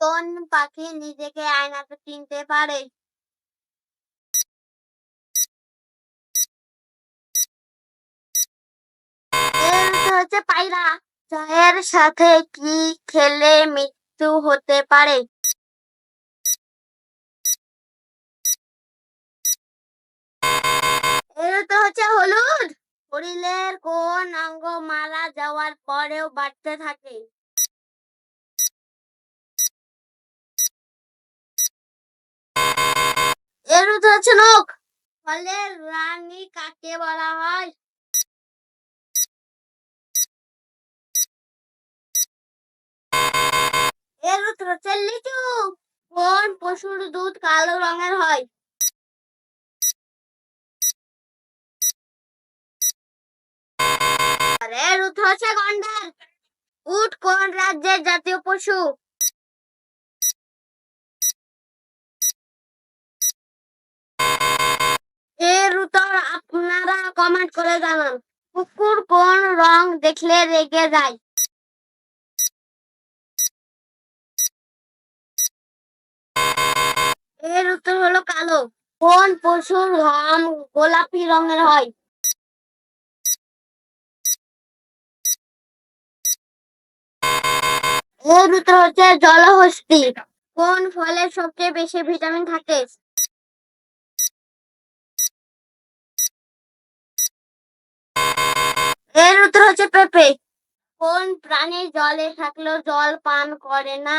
কোন পাখি নিজেকে আয়নাতে চিনতে পারে? হচ্ছে পায়রা। চায়ের সাথে কি খেলে মৃত্যু হতে পারে? উত্তর হচ্ছে হলুদ। শরীরের কোন অঙ্গ মারা যাওয়ার পরেও বাড়তে থাকে। এর উত্তর হচ্ছে নখ ফলের রানী কাকে বলা হয়? এর উত্তর হচ্ছে লিচু। কোন পশুর দুধ কালো রঙের হয়? এর উত্তর হচ্ছে গন্ডার। উট কোন রাজ্যের জাতীয় পশু? উত্তর আপনারা কমেন্ট করে জানান, কুকুর কোন রং দেখলে রেগে যায়? এর উত্তর হলো কালো। কোন পশুর ঘাম গোলাপি রঙের হয়? এর উত্তর হচ্ছে জলহস্তি। কোন ফলে সবচেয়ে বেশি ভিটামিন থাকে? এর উত্তর হচ্ছে পেঁপে। কোন প্রাণী জলে থাকলেও জল পান করে না?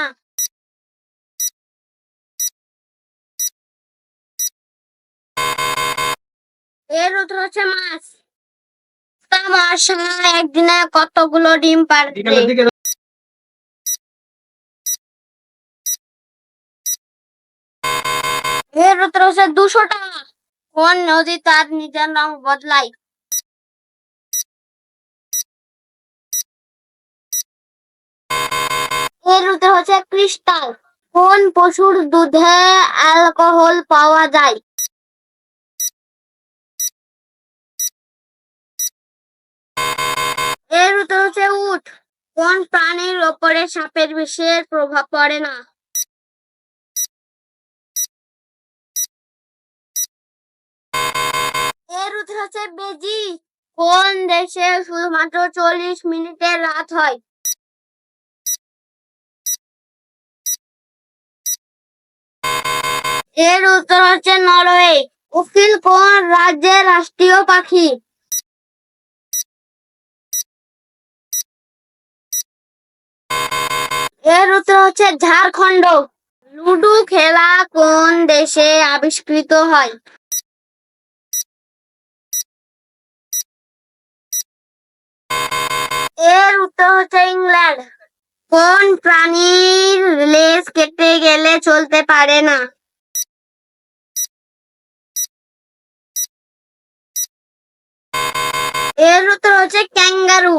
এর উত্তর হচ্ছে মাছ। একদিনে কতগুলো ডিম পারে এর উত্তর হচ্ছে দুশোটা। কোন নদী তার নিজের রং বদলায়? এর উত্তর হচ্ছে ক্রিস্টাল। কোন পশুর দুধে অ্যালকোহল পাওয়া যায়? এর উত্তর হচ্ছে উট। কোন প্রাণীর ওপরে সাপের বিষের প্রভাব পড়ে না? এর উত্তর হচ্ছে বেজি। কোন দেশে শুধুমাত্র চল্লিশ মিনিটের রাত হয়? এর উত্তর হচ্ছে নরওয়ে, উকিল কোন রাজ্যের রাষ্ট্রীয় পাখি? এর উত্তর হচ্ছে ঝাড়খণ্ড। লুডো খেলা কোন দেশে আবিষ্কৃত হয়? এর উত্তর হচ্ছে ইংল্যান্ড। কোন প্রাণীর লেজ কেটে গেলে চলতে পারে না? এর উত্তর হচ্ছে ক্যাঙ্গারু।